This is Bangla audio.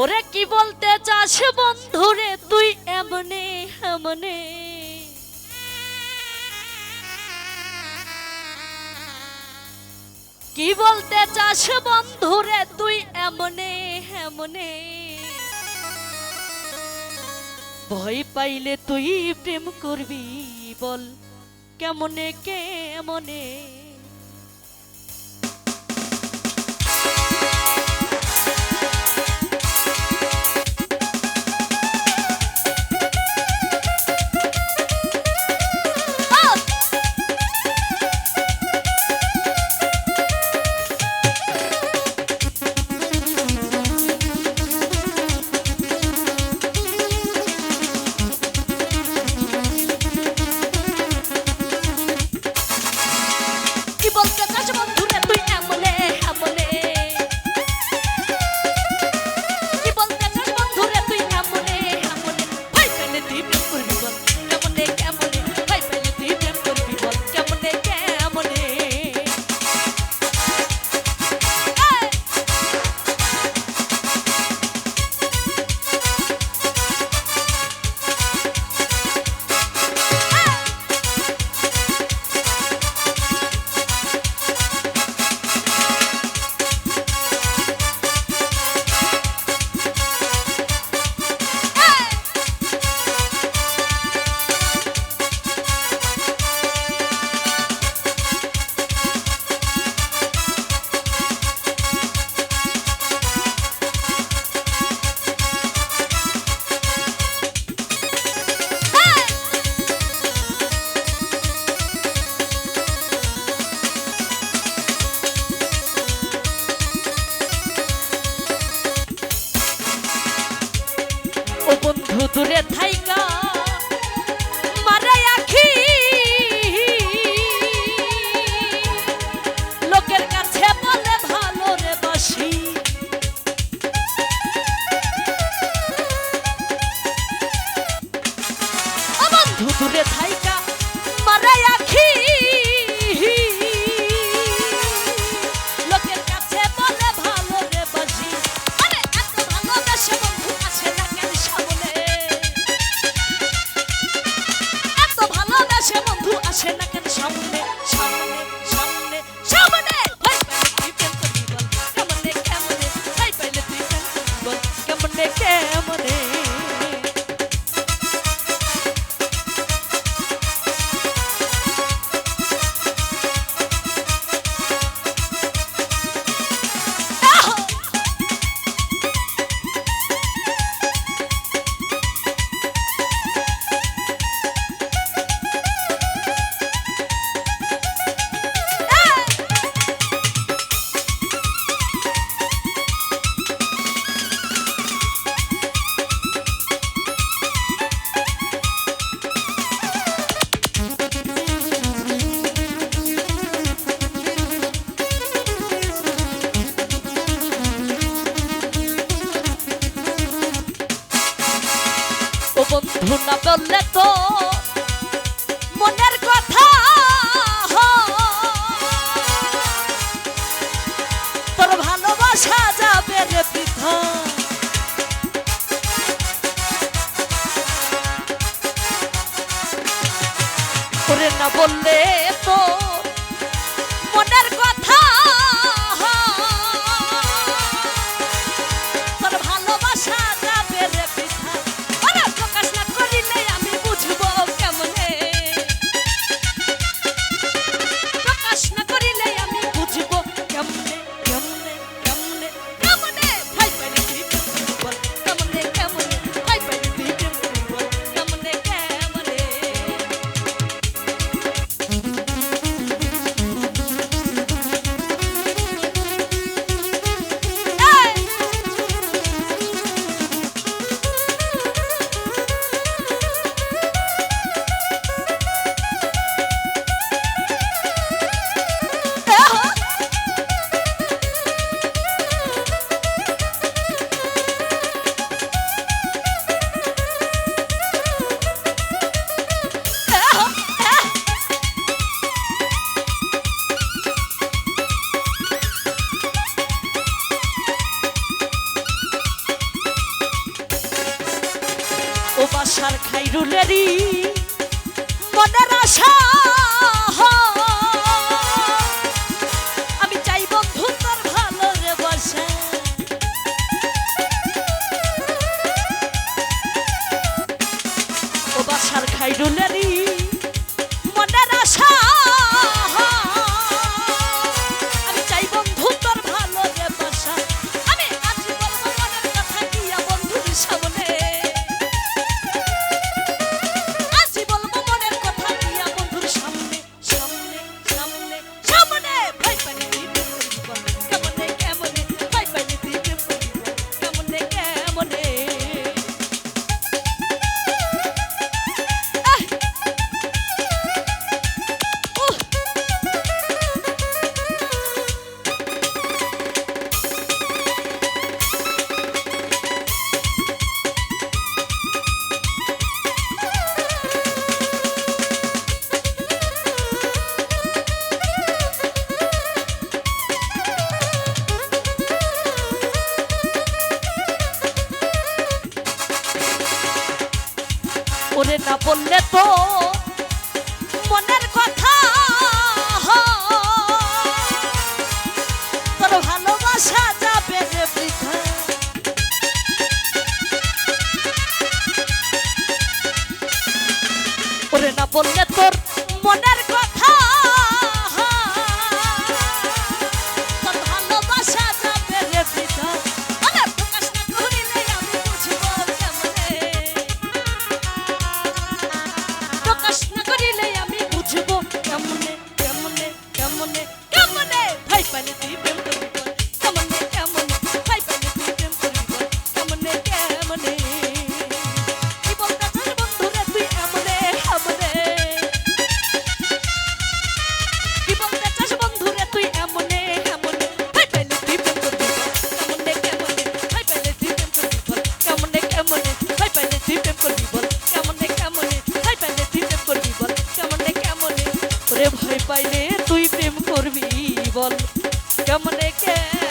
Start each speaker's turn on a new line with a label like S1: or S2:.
S1: ওরে কি বলতে চাস বন্ধুরে, তুই এমনে এমনে কি বলতে চাস বন্ধুরে, তুই এমনে এমনে ভয় পাইলে তুই প্রেম করবি বল, কেমনে কেমনে? দূরে থাই বন্ধু না বললে তো মনের কথা তোর ভালোবাসা যাবে রে পৃথা করে না বললে তো খাইরুলেরই মনের আশা। ওরে না বললে তো মনের কথা তোর ভালোবাসা যাবে ওরে না বললে তোর মনের ভয় পাইলে তুই প্রেম করবি বল। কেমন কে